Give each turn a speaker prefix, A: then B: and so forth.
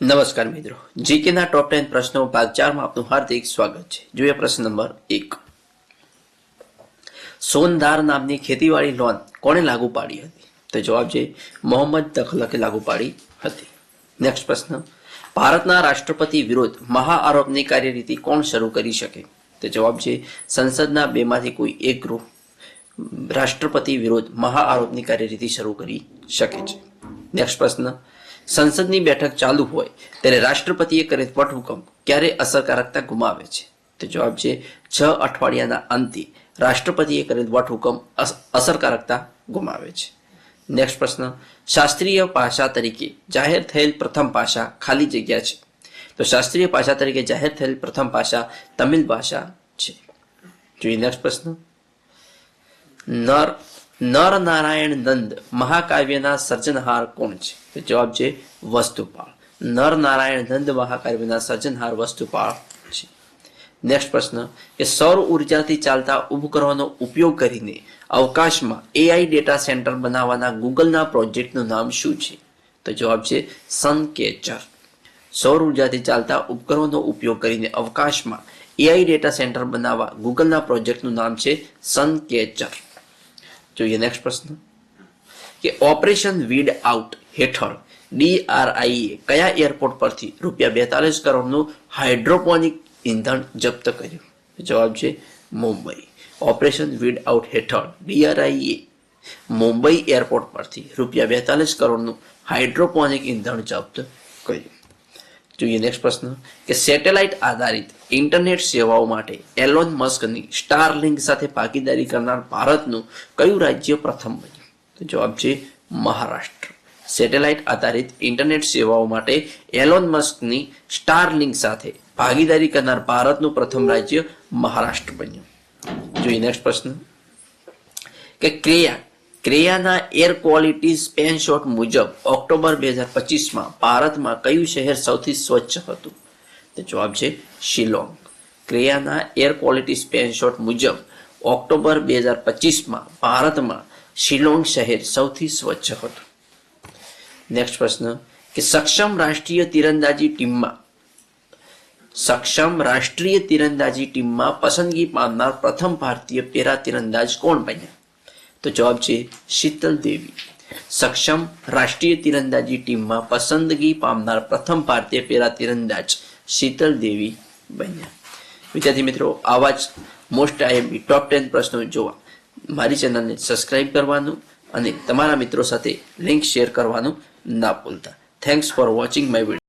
A: નમસ્કાર મિત્રો. જીકેના top ten પ્રશ્નો ભાગ ચારમાં આપનું હાર્દિક સ્વાગત છે. જોઈએ પ્રશ્ન નંબર એક. સોનદાર નામની ખેતીવાડી લોન કોણે લાગુ પાડી હતી? તો જવાબ છે મોહમ્મદ તખલકે લાગુ પાડી હતી. નેક્સ્ટ પ્રશ્ન. ભારતના રાષ્ટ્રપતિ વિરુદ્ધ મહાઆરોપની કાર્યરીતિ કોણ શરૂ કરી શકે? તો જવાબ છે સંસદના બેમાંથી કોઈ એક ગ્રુપ રાષ્ટ્રપતિ વિરુદ્ધ મહાઆરોપની કાર્યરીતિ શરૂ કરી શકે છે. નેક્સ્ટ પ્રશ્ન. સંસદની બેઠક ચાલુ હોય ત્યારે રાષ્ટ્રપતિએ કરેલ વટહુકમ ક્યારે અસરકારકતા ગુમાવે છે? તો જવાબ છે, છ અઠવાડિયાના અંતે રાષ્ટ્રપતિએ કરેલ વટહુકમ અસરકારકતા ગુમાવે છે. નેક્સ્ટ પ્રશ્ન. શાસ્ત્રીય ભાષા તરીકે જાહેર થયેલ પ્રથમ ભાષા ખાલી જગ્યા છે. તો શાસ્ત્રીય ભાષા તરીકે જાહેર થયેલ પ્રથમ ભાષા તમિલ ભાષા છે. જોઈએ નેક્સ્ટ પ્રશ્ન. નર નર નારાયણ નંદ, મહાકાવ્યના સર્જનહાર કોણ છે? તો જવાબ છે વસ્તુપાળ. નર નારાયણ નંદ, મહાકાવ્યના સર્જનહાર વસ્તુપાળ છે. નેક્સ્ટ પ્રશ્ન, કે સૌર ઉર્જાથી ચાલતા ઉપગ્રહોનો ઉપયોગ કરીને અવકાશમાં એઆઈ ડેટા સેન્ટર બનાવવાના ગૂગલના પ્રોજેક્ટનું નામ શું છે? તો જવાબ છે સનકેચર સૌર ઉર્જાથી ચાલતા ઉપગ્રહોનો ઉપયોગ કરીને અવકાશમાં એઆઈ ડેટા સેન્ટર બનાવવા ગૂગલના પ્રોજેક્ટનું નામ છે સનકેચર જોઈએ નેક્સ્ટ પ્રશ્ન. કે ઓપરેશન વીડ આઉટ હેઠળ ડીઆરઆઈએ કયા એરપોર્ટ પરથી રૂપિયા બેતાલીસ કરોડનું હાઇડ્રોપોનિક ઇંધણ જપ્ત કર્યું? જવાબ છે મુંબઈ. ઓપરેશન વીડ આઉટ હેઠળ ડીઆરઆઈએ મુંબઈ એરપોર્ટ પરથી રૂપિયા બેતાલીસ કરોડનું હાઇડ્રોપોનિક ઇંધણ જપ્ત કર્યું. જોઈએ નેક્સ્ટ પ્રશ્ન. કે સેટેલાઇટ આધારિત ઇન્ટરનેટ સેવાઓ માટે એલોન મસ્કની સ્ટારલિંક સાથે ભાગીદારી કરનાર ભારતનું કયું રાજ્ય પ્રથમ બન્યું? તો જવાબ છે મહારાષ્ટ્ર. સેટેલાઇટ આધારિત ઇન્ટરનેટ સેવાઓ માટે એલોન મસ્કની સ્ટારલિંક સાથે ભાગીદારી કરનાર ભારતનું પ્રથમ રાજ્ય મહારાષ્ટ્ર બન્યું. જોઈએ નેક્સ્ટ પ્રશ્ન. કે ક્રેયા ક્રેયાના એર ક્વોલિટી સ્પેન શોટ મુજબ ઓક્ટોબર બે હજાર પચીસમાં ભારતમાં કયું શહેર સૌથી સ્વચ્છ હતું? તો જવાબ છે શિલોંગ. ક્રેયાના એર ક્વોલિટી સ્પેન શોટ મુજબ ઓક્ટોબર બે હજાર પચીસમાં ભારતમાં શિલોંગ શહેર સૌથી સ્વચ્છ હતું. નેક્સ્ટ પ્રશ્ન, કે સક્ષમ રાષ્ટ્રીય તીરંદાજી ટીમમાં, સક્ષમ રાષ્ટ્રીય તીરંદાજી ટીમમાં પસંદગી પામનાર પ્રથમ ભારતીય પેરા તીરંદાજ કોણ બન્યા? તો જવાબ છે શીતલ દેવી. સક્ષમ રાષ્ટ્રીય તીરંદાજી ટીમમાં પસંદગી પામનાર પ્રથમ ભારતીય પેરા તીરંદાજ શીતલ દેવી બન્યા. વિદ્યાર્થી મિત્રો, આવા જ મોસ્ટ આઈએમપી ટોપ ટેન પ્રશ્નો જોવા મારી ચેનલને સબસ્ક્રાઇબ કરવાનું અને તમારા મિત્રો સાથે લિંક શેર કરવાનું ના ભૂલતા. Thanks for watching my video